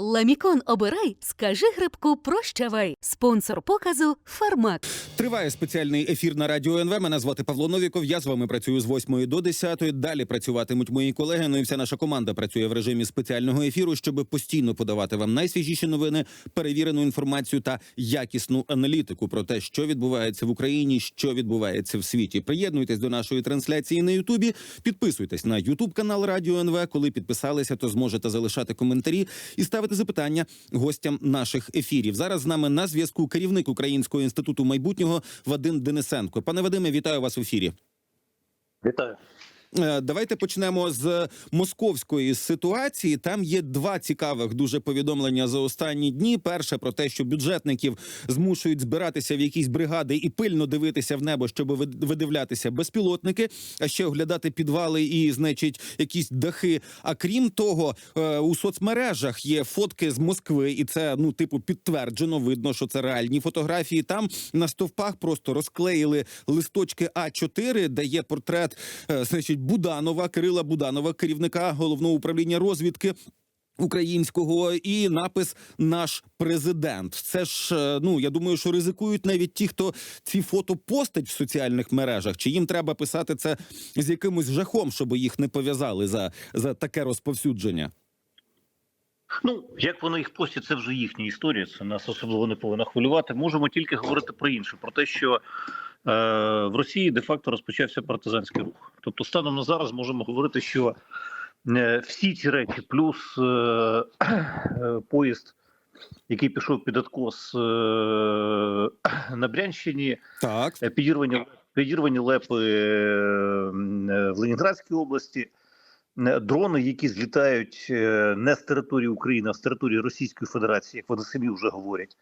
Ламікон обирай, скажи грибку прощавай. Спонсор показу Фармак. Триває спеціальний ефір на радіо НВ. Мене звати Павло Новіков. Я з вами працюю з 8 до 10. Далі працюватимуть мої колеги. Ну і вся наша команда працює в режимі спеціального ефіру, щоб постійно подавати вам найсвіжіші новини, перевірену інформацію та якісну аналітику про те, що відбувається в Україні, що відбувається в світі. Приєднуйтесь до нашої трансляції на Ютубі. Підписуйтесь на Ютуб канал Радіо НВ. Коли підписалися, то зможете залишати коментарі і ставити запитання гостям наших ефірів. Зараз з нами на зв'язку керівник Українського інституту майбутнього Вадим Денисенко. Пане Вадиме, вітаю вас в ефірі. Вітаю. Е, Давайте почнемо з московської ситуації. Там є два цікавих дуже повідомлення за останні дні. Перше про те, що бюджетників змушують збиратися в якісь бригади і пильно дивитися в небо, щоб вид- видивлятися безпілотники, а ще оглядати підвали і, значить, якісь дахи. А крім того, е, у соцмережах є фотки з Москви, і це ну, типу, підтверджено. Видно, що це реальні фотографії. Там на стовпах просто розклеїли листочки А4, де є портрет, е, значить, Буданова, Кирила Буданова, керівника головного управління розвідки. Українського і напис наш президент. Це ж е, ну я думаю, що ризикують навіть ті, хто ці фото постать в соціальних мережах. Чи їм треба писати це з якимось жахом, щоб їх не пов'язали за, за таке розповсюдження? Ну як вони їх постять, це вже їхня історія. Це нас особливо не повинно хвилювати. Можемо тільки говорити про інше, про те, що в Росії де-факто розпочався партизанський рух. Тобто, станом на зараз можемо говорити, що е, всі ці речі, плюс е, е, поїзд, який пішов під откос е, на Брянщині, Так, Е, підірвані, підірвані лепи е, в Ленінградській області, е, дрони, які злітають е, не з території України, а з території Російської Федерації, як вони самі вже говорять.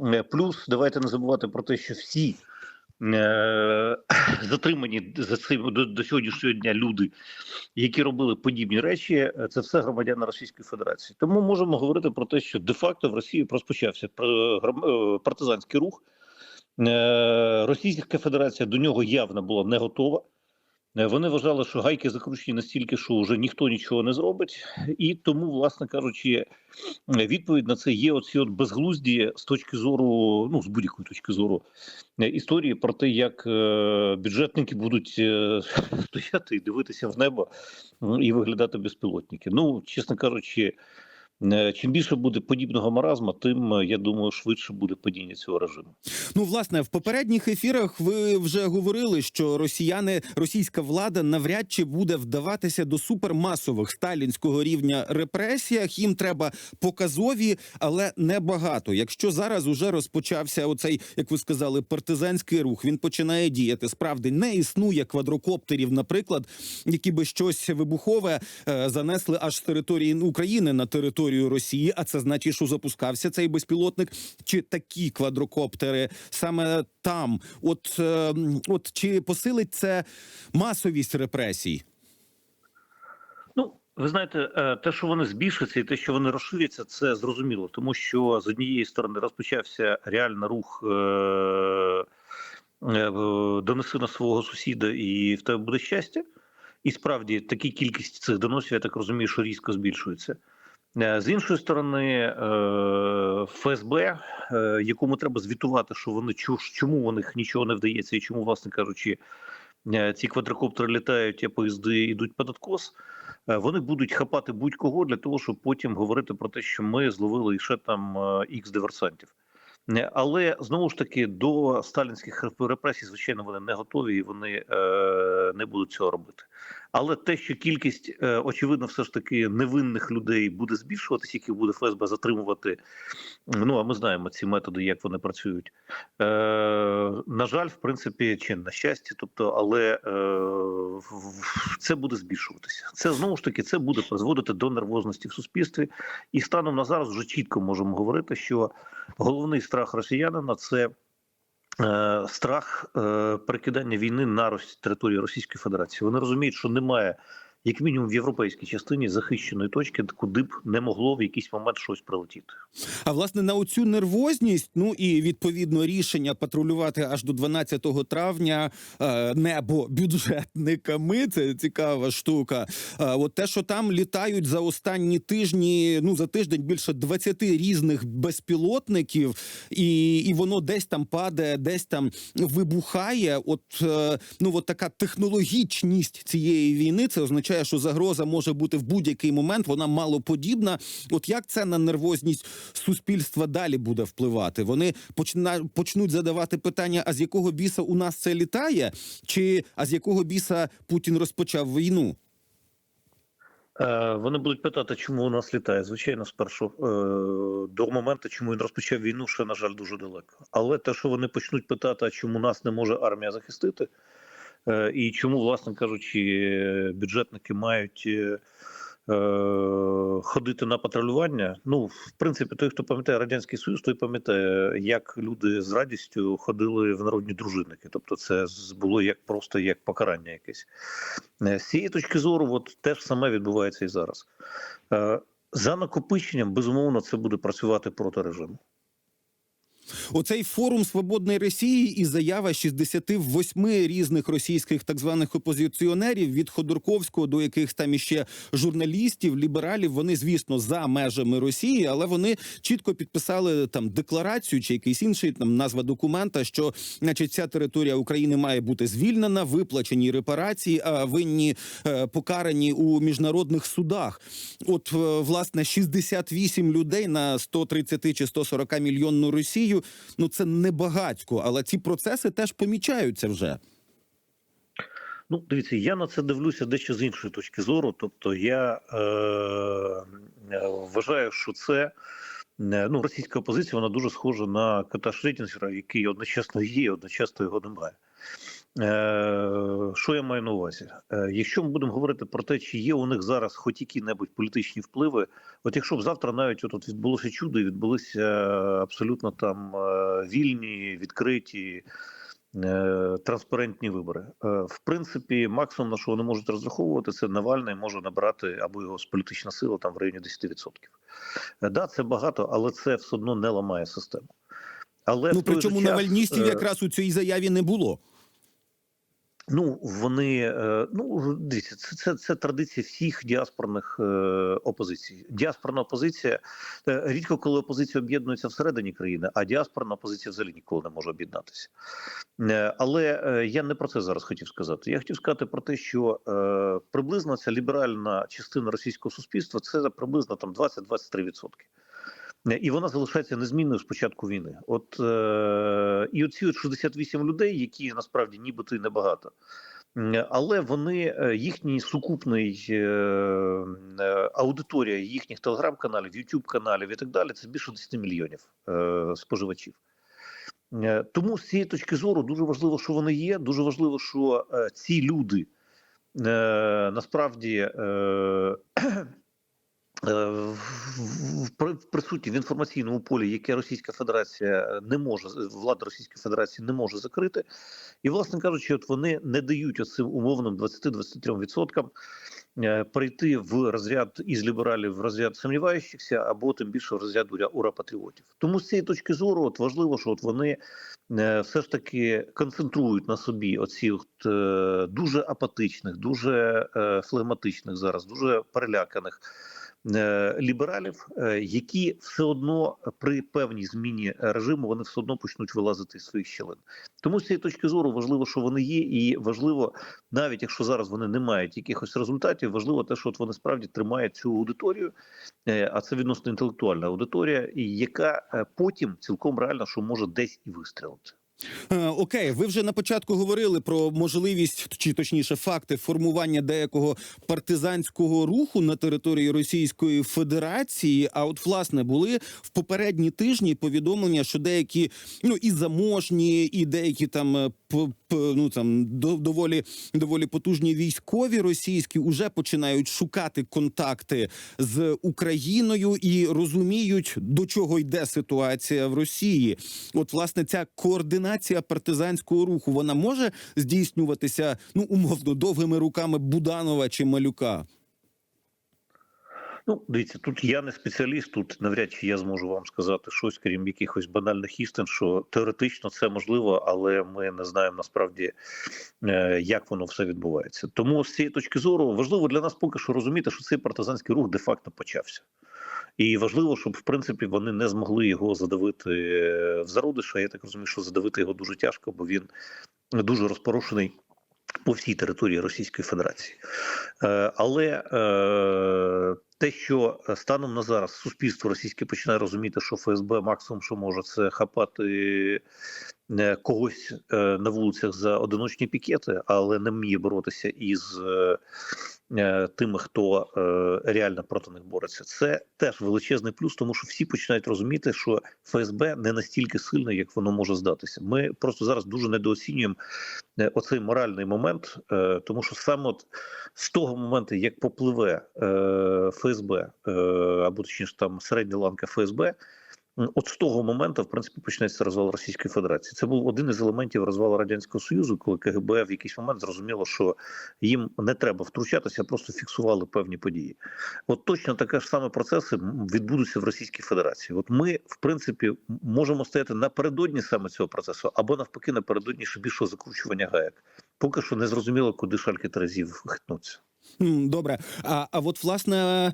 Е, Плюс давайте не забувати про те, що всі е, затримані за цим до, до сьогоднішнього дня люди, які робили подібні речі, е, це все громадяни Російської Федерації. Тому можемо говорити про те, що де-факто в Росії розпочався е, партизанський рух. Е, Російська Федерація до нього явно була не готова. Е, Вони вважали, що гайки закручені настільки, що вже ніхто нічого не зробить, і тому, власне кажучи, е, відповідь на це є оці от безглузді з точки зору, ну з будь-якої точки зору е, історії про те, як бюджетники будуть стояти і дивитися в небо і виглядати безпілотники. Ну, чесно кажучи, чим більше буде подібного маразму, тим е, я думаю, швидше буде падіння цього режиму. ну власне, в попередніх ефірах ви вже говорили, що росіяни, російська влада навряд чи буде вдаватися до супермасових сталінського рівня репресіях. Їм треба показові, але не багато. Якщо зараз уже розпочався оцей, як ви сказали, партизанський рух, він починає діяти. Справді не існує квадрокоптерів, наприклад, які би щось вибухове е, занесли аж з території України на територію Росії. А це значить, що запускався цей безпілотник. Чи такі квадрокоптери саме там? От, е, от чи посилить це масовість репресій? Ну, ви знаєте, е, те, що вони збільшаться, і те, що вони розширяться, це зрозуміло, тому що з однієї сторони розпочався реально рух. Е- е, Донеси на свого сусіда, і в тебе буде щастя. І справді такі кількість цих доносів, я так розумію, що різко збільшується. Е, З іншої сторони, е, ФСБ, е, якому треба звітувати, що вони чому у них нічого не вдається, і чому, власне кажучи, ці квадрокоптери літають, а поїзди йдуть під откос. Вони будуть хапати будь-кого для того, щоб потім говорити про те, що ми зловили ще там ікс диверсантів. Е, Але знову ж таки до сталінських репресій, звичайно, вони не готові і вони е, не будуть цього робити. Але те, що кількість е, очевидно, все ж таки невинних людей буде збільшуватися, яких буде ФСБ затримувати. Ну а ми знаємо ці методи, як вони працюють. Е, на жаль, в принципі, чи на щастя, тобто, але е, це буде збільшуватися. Це знову ж таки це буде призводити до нервозності в суспільстві. І станом на зараз вже чітко можемо говорити, що головний страх росіянина це. е, Страх е, перекидання війни на територію Російської Федерації. Вони розуміють, що немає як мінімум в європейській частині захищеної точки, куди б не могло в якийсь момент щось прилетіти. А власне на оцю нервозність, ну і відповідно рішення патрулювати аж до 12 травня е, небо бюджетниками. Це цікава штука. Е, от те, що там літають за останні тижні, ну за тиждень більше 20 різних безпілотників, і, і воно десь там падає, десь там вибухає. От е, ну от така технологічність цієї війни. Це означає, що загроза може бути в будь-який момент. Вона малоподібна. От як це на нервозність суспільства далі буде впливати? Вони почна, почнуть задавати питання: а з якого біса у нас це літає? Чи а з якого біса Путін розпочав війну? Е, Вони будуть питати, чому у нас літає. Звичайно, спершу е, до моменту, чому він розпочав війну, ще на жаль дуже далеко. Але те, що вони почнуть питати, чому нас не може армія захистити, і чому, власне кажучи, е, бюджетники мають е, ходити на патрулювання. Ну, в принципі, той, хто пам'ятає радянський союз, той пам'ятає, як люди з радістю ходили в народні дружинники. Тобто, це було як просто як покарання якесь. Е, З цієї точки зору, от те ж саме відбувається і зараз. Е, За накопиченням, безумовно, це буде працювати проти режиму. Оцей форум свободної Росії і заява 68 різних російських так званих опозиціонерів від Ходорковського до якихось там іще журналістів, лібералів. Вони, звісно, за межами Росії, але вони чітко підписали там декларацію чи якийсь інший там назва документа, що, значить, ця територія України має бути звільнена, виплачені репарації, а винні е, покарані у міжнародних судах. От е, власне 68 людей на 130 чи 140 мільйонну Росію. Ну це не багатько, але ці процеси теж помічаються вже. Ну, дивіться, я на це дивлюся дещо з іншої точки зору. Тобто, я е, е, вважаю, що це е, ну, російська опозиція, вона дуже схожа на кота Шредінгера, який одночасно є, одночасно його немає. Е, що я маю на увазі? Е, якщо ми будемо говорити про те, чи є у них зараз хоч які-небудь політичні впливи, от якщо б завтра навіть от відбулося чудо і відбулися абсолютно там е, вільні, відкриті. Транспарентні вибори. В принципі, максимум на що вони можуть розраховувати, це Навальний може набрати або його політична сила там в районі 10%. Е, Да, це багато, але це все одно не ламає систему. Але Ну причому час, навальністів якраз у цій заяві не було. Ну, вони е, ну дивіться, це, це, це традиція всіх діаспорних е, опозицій. Діаспорна опозиція е, рідко коли опозиція об'єднується всередині країни, а діаспорна опозиція взагалі ніколи не може об'єднатися. Але я не про це зараз хотів сказати. Я хотів сказати про те, що приблизно ця ліберальна частина російського суспільства це приблизно там 20-23%. Е, І вона залишається незмінною з початку війни. От е, і оці от 68 людей, які насправді нібито і небагато, але вони е, їхній сукупний е, аудиторія їхніх телеграм-каналів, ютуб каналів і так далі. Це більше 10 мільйонів споживачів. Тому з цієї точки зору дуже важливо, що вони є. Дуже важливо, що ці люди насправді. Е, присутні в інформаційному полі, яке Російська Федерація не може влада Російської Федерації не може закрити, і, власне кажучи, от вони не дають оцим умовним 20-23% е, перейти в розряд із лібералів в розряд сумніваючихся, або тим більше в розряд ура, патріотів. Тому з цієї точки зору, от важливо, що от вони е, все ж таки концентрують на собі оці от, дуже апатичних, дуже флегматичних зараз, дуже переляканих лібералів, е, які все одно при певній зміні режиму вони все одно почнуть вилазити з своїх щілин. Тому з цієї точки зору важливо, що вони є, і важливо, навіть якщо зараз вони не мають якихось результатів, важливо те, що от вони справді тримають цю аудиторію, е, а це відносно інтелектуальна аудиторія, яка е, потім цілком реально що може десь і вистрілити. Е, Окей, ви вже на початку говорили про можливість, чи точніше, факти формування деякого партизанського руху на території Російської Федерації. А от власне були в попередні тижні повідомлення, що деякі ну і заможні, і деякі там е, ну там доволі доволі потужні військові російські вже починають шукати контакти з Україною і розуміють до чого йде ситуація в Росії. От власне ця координація партизанського руху вона може здійснюватися ну умовно довгими руками Буданова чи Малюка. Ну, дивіться, тут я не спеціаліст, тут навряд чи я зможу вам сказати щось, крім якихось банальних істин, що теоретично це можливо, але ми не знаємо насправді, е, як воно все відбувається. Тому з цієї точки зору важливо для нас поки що розуміти, що цей партизанський рух де-факто почався. І важливо, щоб в принципі вони не змогли його задавити е, в зародиша. Я так розумію, що задавити його дуже тяжко, бо він дуже розпорошений по всій території Російської Федерації. Е, Але те, що станом на зараз суспільство російське починає розуміти, що ФСБ максимум, що може, це хапати е, когось е, на вулицях за одиночні пікети, але не вміє боротися із е, е, тими, хто е, реально проти них бореться. Це теж величезний плюс, тому що всі починають розуміти, що ФСБ не настільки сильне, як воно може здатися. Ми просто зараз дуже недооцінюємо е, оцей моральний момент, е, тому що саме от з того моменту, як попливе е, ФСБ, е, або точніше там середня ланка ФСБ. От з того моменту, в принципі, почнеться розвал Російської Федерації. Це був один із елементів розвалу радянського союзу, коли КГБ в якийсь момент зрозуміло, що їм не треба втручатися, просто фіксували певні події. От точно таке ж саме процеси відбудуться в Російській Федерації. От ми, в принципі, можемо стояти напередодні саме цього процесу, або навпаки, напередодні ще більшого закручування гаек. Поки що не зрозуміло, куди шальки Терезів хитнуться. Добре, а, а от власне,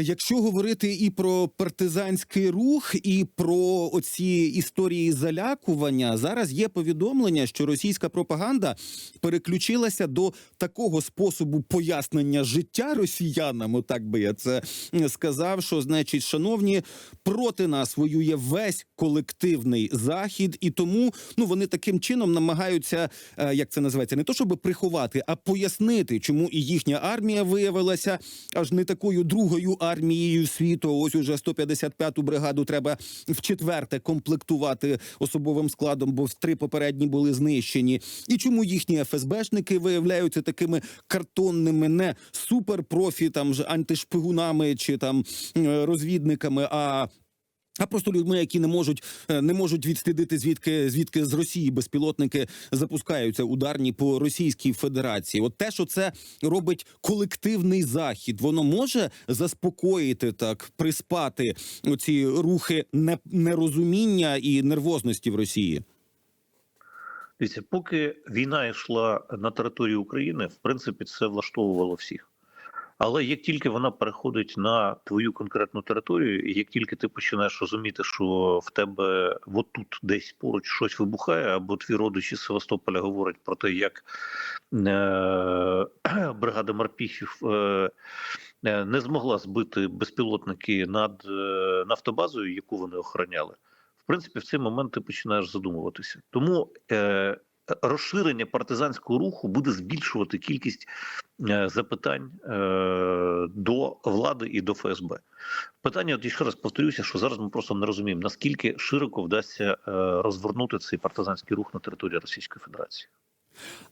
якщо говорити і про партизанський рух, і про оці історії залякування, зараз є повідомлення, що російська пропаганда переключилася до такого способу пояснення життя росіянам. Отак би я це сказав. Що значить, шановні, проти нас воює весь колективний захід, і тому ну вони таким чином намагаються, е, як це називається, не то щоб приховати, а пояснити, чому і їхня армія виявилася аж не такою другою армією світу. Ось уже 155-ту бригаду треба в четверте комплектувати особовим складом, бо три попередні були знищені. І чому їхні ФСБшники виявляються такими картонними, не суперпрофі, там ж антишпигунами чи там е, розвідниками, а а просто людьми, які не можуть е, не можуть відслідити звідки звідки з Росії безпілотники запускаються ударні по Російській Федерації. От те, що це робить колективний захід, воно може заспокоїти так, приспати оці рухи не- нерозуміння і нервозності в Росії. Дивіться, поки війна йшла на території України, в принципі, це влаштовувало всіх. Але як тільки вона переходить на твою конкретну територію, як тільки ти починаєш розуміти, що в тебе от тут десь поруч щось вибухає, або твій родичі з Севастополя говорять про те, як е- бригада морпіхів е- е, не змогла збити безпілотники над е- нафтобазою, яку вони охороняли. В принципі, в цей момент ти починаєш задумуватися. Тому е, розширення партизанського руху буде збільшувати кількість е, запитань е, до влади і до ФСБ. Питання, от ще раз повторюся, що зараз ми просто не розуміємо, наскільки широко вдасться е, розвернути цей партизанський рух на території Російської Федерації.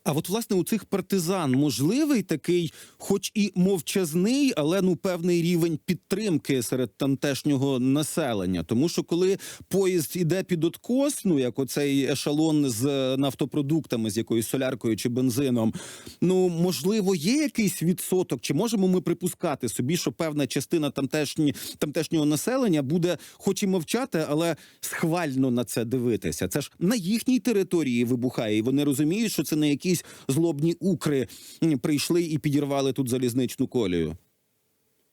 А от власне у цих партизан можливий такий, хоч і мовчазний, але ну певний рівень підтримки серед тамтешнього населення. Тому що коли поїзд іде під откос, ну як оцей ешалон з нафтопродуктами, з якоюсь соляркою чи бензином, ну можливо, є якийсь відсоток, чи можемо ми припускати собі, що певна частина тамтешні, тамтешнього населення буде, хоч і мовчати, але схвально на це дивитися. Це ж на їхній території вибухає, і вони розуміють, що це не якісь злобні укри прийшли і підірвали тут залізничну колію.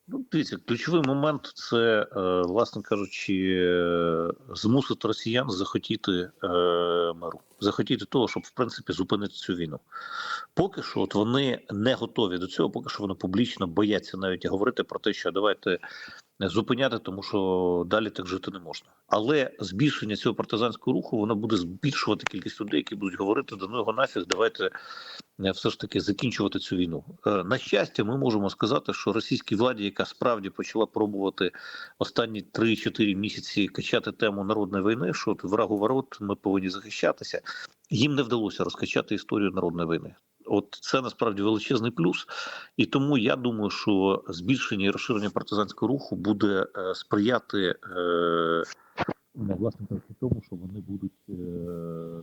Ну, дивіться, ключовий момент це, е, власне кажучи, е, змусити росіян захотіти е, миру, захотіти того, щоб в принципі зупинити цю війну. Поки що, от вони не готові до цього, поки що вони публічно бояться навіть говорити про те, що давайте зупиняти, тому що далі так жити не можна. Але збільшення цього партизанського руху воно буде збільшувати кількість людей, які будуть говорити до нього нафіг. Давайте е, все ж таки закінчувати цю війну. Е, На щастя, ми можемо сказати, що російській владі, яка справді почала пробувати останні 3-4 місяці качати тему народної війни, що от врагу ворот ми повинні захищатися. Їм не вдалося розкачати історію народної війни. От це насправді величезний плюс, і тому я думаю, що збільшення і розширення партизанського руху буде е, сприяти е, власне кажучи, тому, що вони будуть е,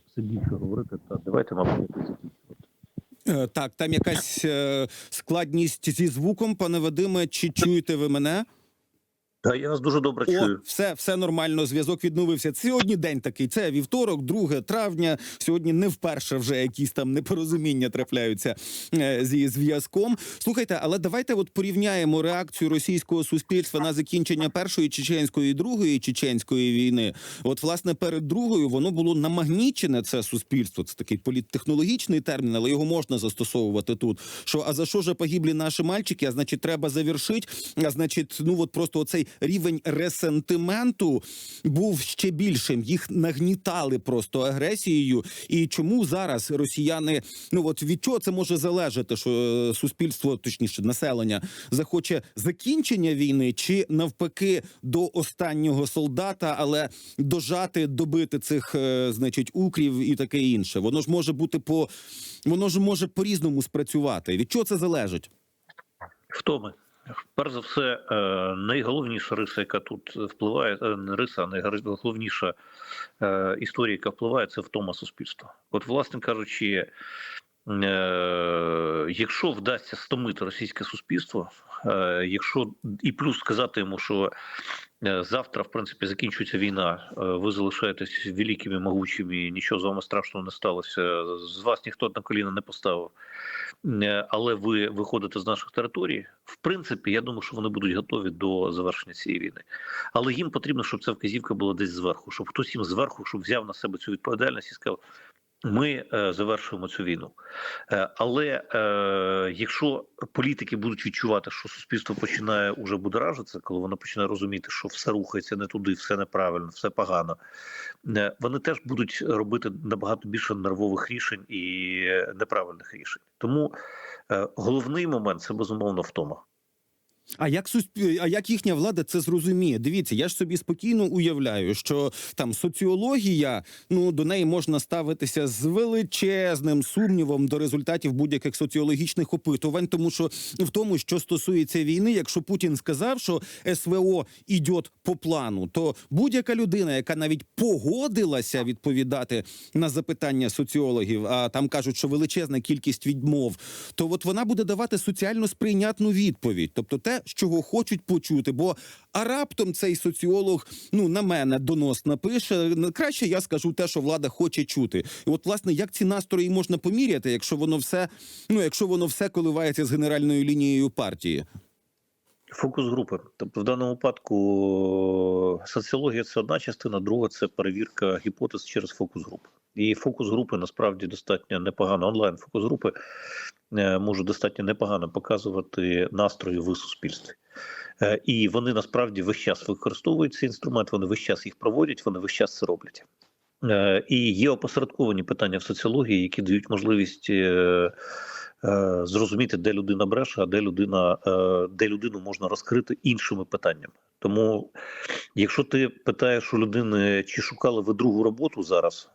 все більше говорити. Та давайте, мабуть, закінчувати. Е, Так, там якась е, складність зі звуком, пане Вадиме. Чи чуєте ви мене? Та я вас дуже добре О, чую. все, все нормально. Зв'язок відновився. Сьогодні день такий. Це вівторок, 2 травня. Сьогодні не вперше вже якісь там непорозуміння трапляються е, зі зв'язком. Слухайте, але давайте от порівняємо реакцію російського суспільства на закінчення першої чеченської і другої чеченської війни. От, власне, перед другою воно було намагнічене це суспільство. Це такий політтехнологічний термін, але його можна застосовувати тут. Що а за що ж погиблі наші мальчики? А значить, треба завершити. А значить, ну от просто оцей рівень ресентименту був ще більшим. Їх нагнітали просто агресією. І чому зараз росіяни ну от від чого це може залежати, що е, суспільство, точніше, населення захоче закінчення війни, чи навпаки до останнього солдата, але дожати, добити цих, е, значить, укрів і таке інше. Воно ж може бути по воно ж може по різному спрацювати. Від чого це залежить? Втоми. Перш за все, е, найголовніша риса, яка тут впливає, не риса, а найголовніша е, історія, яка впливає, це втома суспільства. От, власне кажучи, е, якщо вдасться стомити російське суспільство, якщо і плюс сказати йому, що завтра, в принципі, закінчується війна, е, ви залишаєтесь великими, могучими, нічого з вами страшного не сталося. З вас ніхто на коліна не поставив. Е, але ви виходите з наших територій. В принципі, я думаю, що вони будуть готові до завершення цієї війни. Але їм потрібно, щоб ця вказівка була десь зверху, щоб хтось їм зверху, щоб взяв на себе цю відповідальність і сказав. Ми е, завершуємо цю війну, е, але е, якщо політики будуть відчувати, що суспільство починає уже будоражитися, коли воно починає розуміти, що все рухається не туди, все неправильно, все погано, вони теж будуть робити набагато більше нервових рішень і неправильних рішень. Тому головний момент це безумовно втома. А як суспіль... а як їхня влада це зрозуміє? Дивіться, я ж собі спокійно уявляю, що там соціологія, ну до неї можна ставитися з величезним сумнівом до результатів будь-яких соціологічних опитувань, тому що в тому, що стосується війни, якщо Путін сказав, що СВО йде по плану, то будь-яка людина, яка навіть погодилася відповідати на запитання соціологів, а там кажуть, що величезна кількість відмов, то от вона буде давати соціально сприйнятну відповідь, тобто те, чого хочуть почути. Бо а раптом цей соціолог ну на мене донос напише. Краще я скажу те, що влада хоче чути. І от, власне, як ці настрої можна поміряти, якщо воно все, ну якщо воно все коливається з генеральною лінією партії. Фокус групи. Тобто, в даному випадку е, соціологія це одна частина, друга це перевірка гіпотез через фокус групи. І фокус групи насправді достатньо непогано. Онлайн фокус групи е, може достатньо непогано показувати настрої в суспільстві. Е, І вони насправді весь час використовують цей інструмент, вони весь час їх проводять, вони весь час це роблять. Е, І є опосередковані питання в соціології, які дають можливість зрозуміти, де людина бреше, а де людина, де людину можна розкрити іншими питаннями. Тому, якщо ти питаєш у людини, чи шукали ви другу роботу зараз,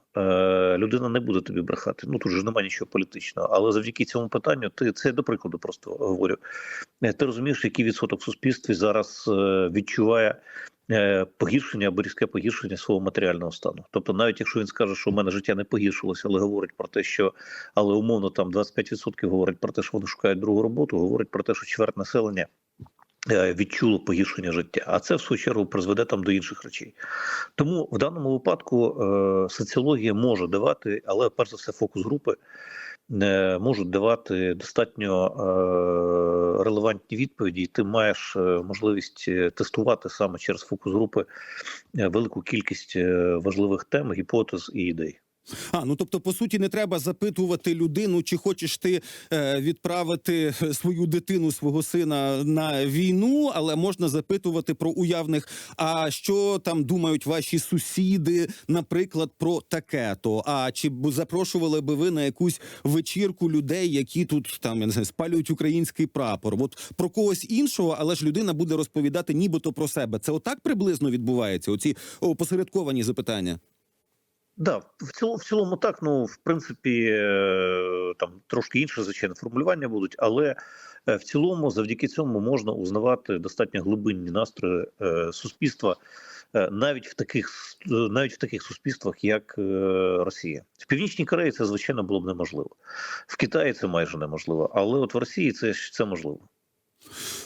людина не буде тобі брехати. Ну тут же немає нічого політичного. Але завдяки цьому питанню, ти це до прикладу просто говорю. Е, Ти розумієш, який відсоток суспільстві зараз е, відчуває е, погіршення або різке погіршення свого матеріального стану. Тобто, навіть якщо він скаже, що у мене життя не погіршилося, але говорить про те, що але умовно там 25% говорить про те, що вони шукають другу роботу, говорить про те, що чверть населення. Е, Відчуло погіршення життя, а це в свою чергу призведе там до інших речей. Тому в даному випадку е, соціологія може давати, але перш за все, фокус групи е, можуть давати достатньо релевантні відповіді, і ти маєш можливість тестувати саме через фокус групи велику кількість важливих тем, гіпотез і ідей. А ну тобто, по суті, не треба запитувати людину, чи хочеш ти е, відправити свою дитину, свого сина на війну, але можна запитувати про уявних. А що там думають ваші сусіди, наприклад, про таке то? А чи б запрошували би ви на якусь вечірку людей, які тут там я не знаю, спалюють український прапор? От про когось іншого, але ж людина буде розповідати нібито про себе. Це отак приблизно відбувається. Оці опосередковані запитання. Да, в цілому, в цілому так. Ну, в принципі, е, там трошки інше, звичайно, формулювання будуть, але е, в цілому, завдяки цьому можна узнавати достатньо глибинні настрої е, суспільства, навіть в таких навіть в таких суспільствах, як Росія. В Північній Кореї це звичайно було б неможливо. В Китаї це майже неможливо, але от в Росії це це можливо.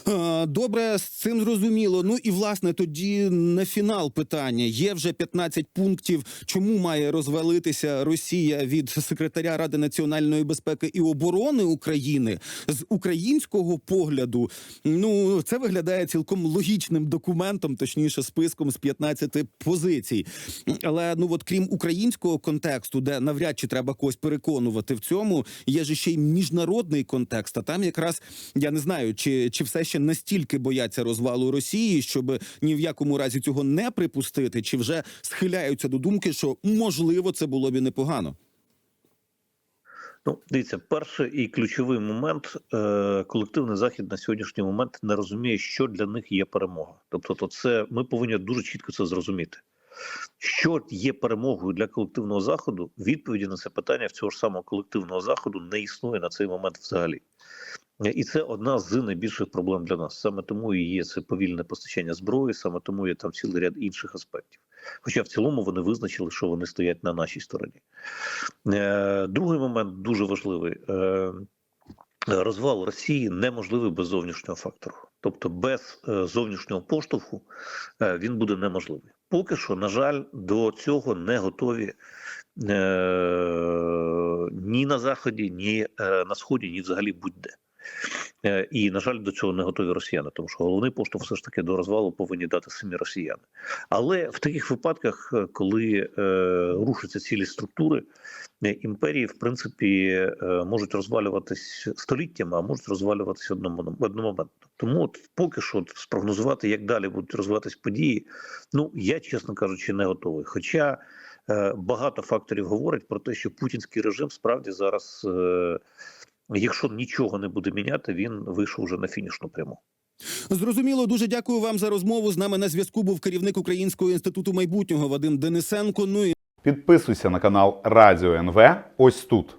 Е, Добре, з цим зрозуміло. Ну і власне тоді на фінал питання. Є вже 15 пунктів. Чому має розвалитися Росія від секретаря Ради національної безпеки і оборони України з українського погляду? Ну це виглядає цілком логічним документом, точніше, списком з 15 позицій. Але ну от крім українського контексту, де навряд чи треба когось переконувати в цьому, є ж ще й міжнародний контекст. А там якраз я не знаю, чи, чи все ще настільки бояться розвалу Росії, щоб ні в якому разі цього не припустити, чи вже схиляються до думки, що можливо це було б і непогано. Ну, дивіться, перший і ключовий момент е, колективний захід на сьогоднішній момент не розуміє, що для них є перемога. Тобто, то це ми повинні дуже чітко це зрозуміти. Що є перемогою для колективного заходу? Відповіді на це питання в цього ж самого колективного заходу не існує на цей момент взагалі. Е, І це одна з найбільших проблем для нас. Саме тому і є це повільне постачання зброї, саме тому є там цілий ряд інших аспектів. Хоча в цілому вони визначили, що вони стоять на нашій стороні. Е, Другий момент дуже важливий. Е, Розвал Росії неможливий без зовнішнього фактору. Тобто без зовнішнього поштовху він буде неможливий. Поки що, на жаль, до цього не готові ні на Заході, ні на Сході, ні взагалі будь-де. Е, І, на жаль, до цього не готові росіяни, тому що головний поштовх все ж таки до розвалу повинні дати самі росіяни. Але в таких випадках, е, коли е, рушаться цілі структури, е, імперії, в принципі, е, можуть розвалюватись століттями, а можуть розвалюватись одному одномоментно. Тому от поки що спрогнозувати, як далі будуть розвиватись події, ну я чесно кажучи, не готовий. Хоча е, багато факторів говорять про те, що путінський режим справді зараз. Е, Якщо нічого не буде міняти, він вийшов вже на фінішну пряму. Зрозуміло, дуже дякую вам за розмову. З нами на зв'язку був керівник Українського інституту майбутнього Вадим Денисенко. Ну і Підписуйся на канал Радіо НВ ось тут.